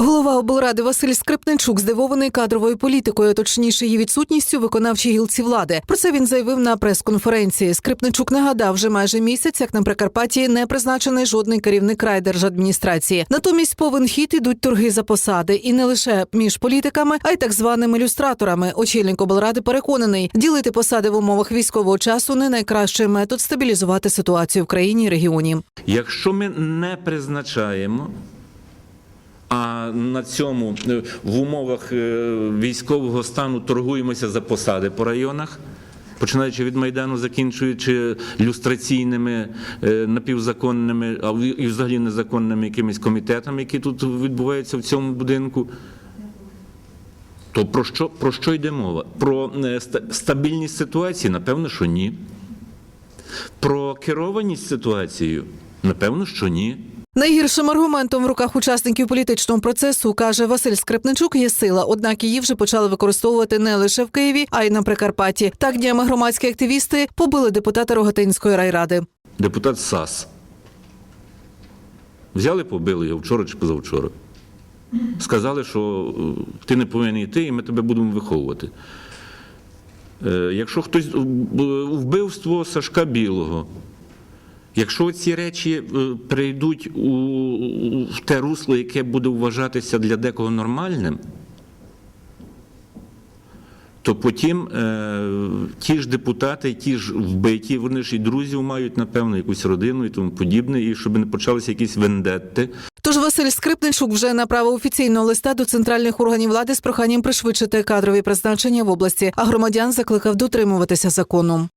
Голова облради Василь Скрипничук здивований кадровою політикою, точніше її відсутністю виконавчій гілці влади. Про це він заявив на прес-конференції. Скрипничук нагадав, вже майже місяць, як на Прикарпатті не призначений жодний керівник райдержадміністрації. Натомість повен хід ідуть торги за посади, і не лише між політиками, а й так званими люстраторами. Очільник облради переконаний, ділити посади в умовах військового часу не найкращий метод стабілізувати ситуацію в країні і регіоні. Якщо ми не призначаємо, на цьому е, в умовах е, військового стану торгуємося за посади по районах, починаючи від Майдану, закінчуючи люстраційними е, напівзаконними, а і взагалі незаконними якимись комітетами, які тут відбуваються в цьому будинку. То про що, про що йде мова? Про стабільність ситуації? Напевно, що ні. Про керованість ситуацією? Напевно, що ні. Найгіршим аргументом в руках учасників політичного процесу каже Василь Скрипничук є сила, однак її вже почали використовувати не лише в Києві, а й на Прикарпатті. Так днями громадські активісти побили депутата Рогатинської райради. Депутат САС. Взяли, побили його вчора чи позавчора. Сказали, що е, ти не повинен йти, і ми тебе будемо виховувати. Е, Якщо хтось е, вбивство Сашка Білого, якщо ці речі е, прийдуть у, в те русло, яке буде вважатися для декого нормальним, то потім е, ті ж депутати, ті ж вбиті, вони ж і друзів мають, напевно, якусь родину і тому подібне, і щоб не почалися якісь вендетти. Тож Василь Скрипничук вже направив офіційного листа до центральних органів влади з проханням пришвидшити кадрові призначення в області, а громадян закликав дотримуватися закону.